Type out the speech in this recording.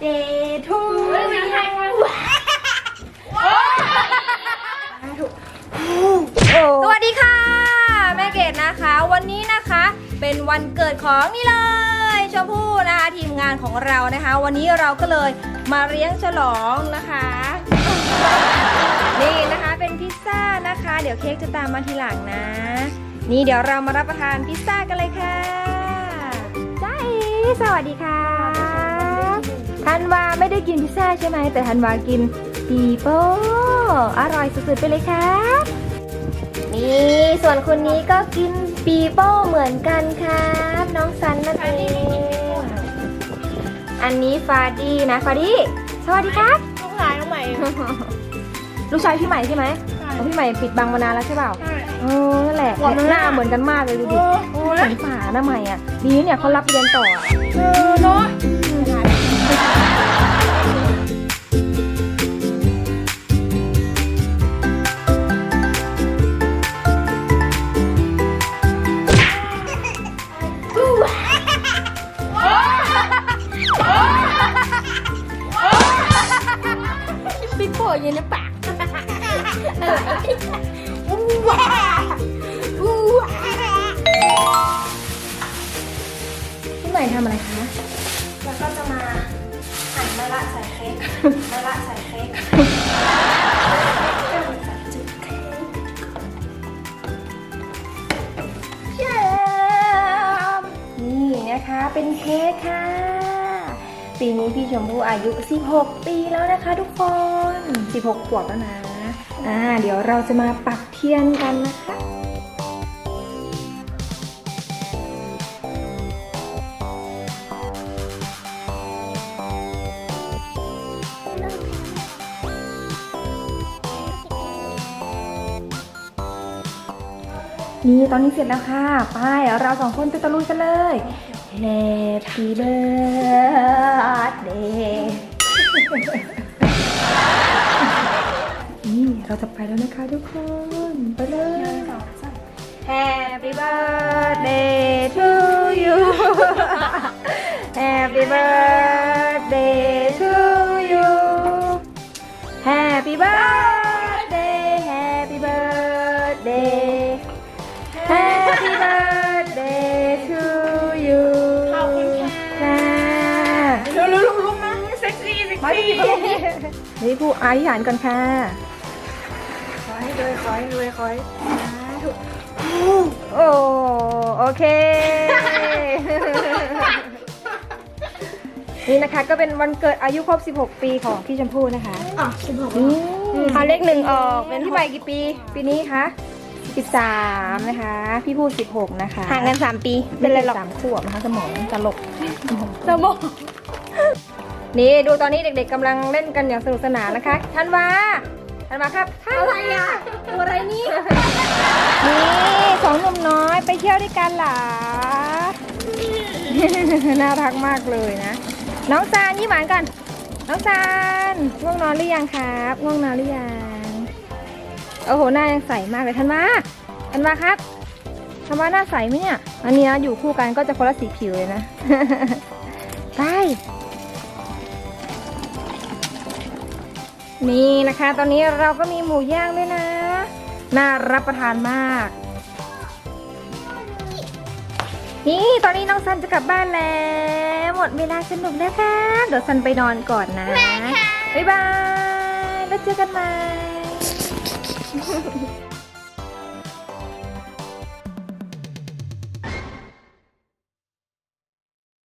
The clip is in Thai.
birthday to you สวัสดีค่ะ แม่เกดนะคะ วันนี้นะคะเป็นวันเกิดของนี่เลยชมพู่นะคะทีมงานของเรานะคะ วันนี้เราก็เลยมาเลี้ยงฉลองนะคะ นี่นะคะเป็นพิซซ่านะคะ เดี๋ยวเค้กจะตามมาทีหลังนะ นี่เดี๋ยวเรามารับประทานพิซซ่ากันเลยค่ะจ้าเอสวัสดีค่ะ ธันวาไม่ได้กินพิซซ่าใช่ไหม แต่ธันวากินปีโป้อร่อยสุดๆไปเลยครับนี่ส่วนคนนี้ก็กินปีโป้เหมือนกันครับ น้องซันนั่นเองอันนี้ฟาดี้นะฟาดี้สวัสดีครับลูกชายน้องใหม่ลูกชายพี่ใหม่ใช่ไหมใช่ของพี่ใหม่ปิดบังมานานแล้วใช่เปล่าใช่เออนั่นแหละหวานมากหน้าเหมือนกันมากเลยดูดิโอ้โอ้สงสารนะใหม่อะดีเนี่ยเขารับเรียนต่ออะเออเนาะ ปิ๊กโป้ยืนในปากพี่ใหม่ทำอะไรคะ แล้วก็จะมา มะระใส่เค้กมะระใส่เค้กนี่นะคะเป็นเค้กค่ะ ปีนี้พี่ชมพู่อายุ 16 ปีแล้วนะคะทุกคน 16 ขวบแล้วนะ อ่า เดี๋ยวเราจะมาปักเทียนกันนะคะ นี่ตอนนี้เสร็จแล้วค่ะ ไปเราสองคนไปตะลุยกันเลย Happy birthday นี่เราจะไปแล้วนะคะทุกคน ไปเลย Happy birthday to you Happy birthday to you Happy birthday มาซี่ที่นี่ผู้อธิษฐานก่อนค่ะ ขอให้ด้วยขอให้ด้วยขอให้โอ้โอเค นี่นะคะก็เป็นวันเกิดอายุครบ 16 ปีของพี่ชมพู่นะคะอะสิบหกอืมเอาเลขหนึ่งออกเป็นพี่ใบกี่ปี ปีนี้คะ13นะคะ พี่พูด16 นะคะห่างกันสามปี เป็นไรหรอกสามขวบนะคะสมองตลกสมอง นี่ดูตอนนี้เด็กๆกำลังเล่นกันอย่างสนุกสนานนะคะธันวาธันวาครับธันวาอะไรอะตัวอะไรนี่นี่สองหนุ่มน้อยไปเที่ยวด้วยกันเหรอน่ารักมากเลยนะ น้องซานยิ้มหวานกันน้องซานง่วงนอนหรือยังครับง่วงนอนหรือยังโอ้โหหน้ายังใสมากเลยธันวาธันวาครับธันวาหน้าใสไหมเนี่ยอันนี้นะอยู่คู่กันก็จะคนละสีผิวเลยนะไป นี่นะคะ ตอนนี้เราก็มีหมูย่างด้วยนะ น่ารับประทานมาก นี่ตอนนี้น้องซันจะกลับบ้านแล้ว หมดเวลาสนุกแล้วค่ะ เดี๋ยวซันไปนอนก่อนนะ บ๊ายบาย แล้วเจอกันใหม่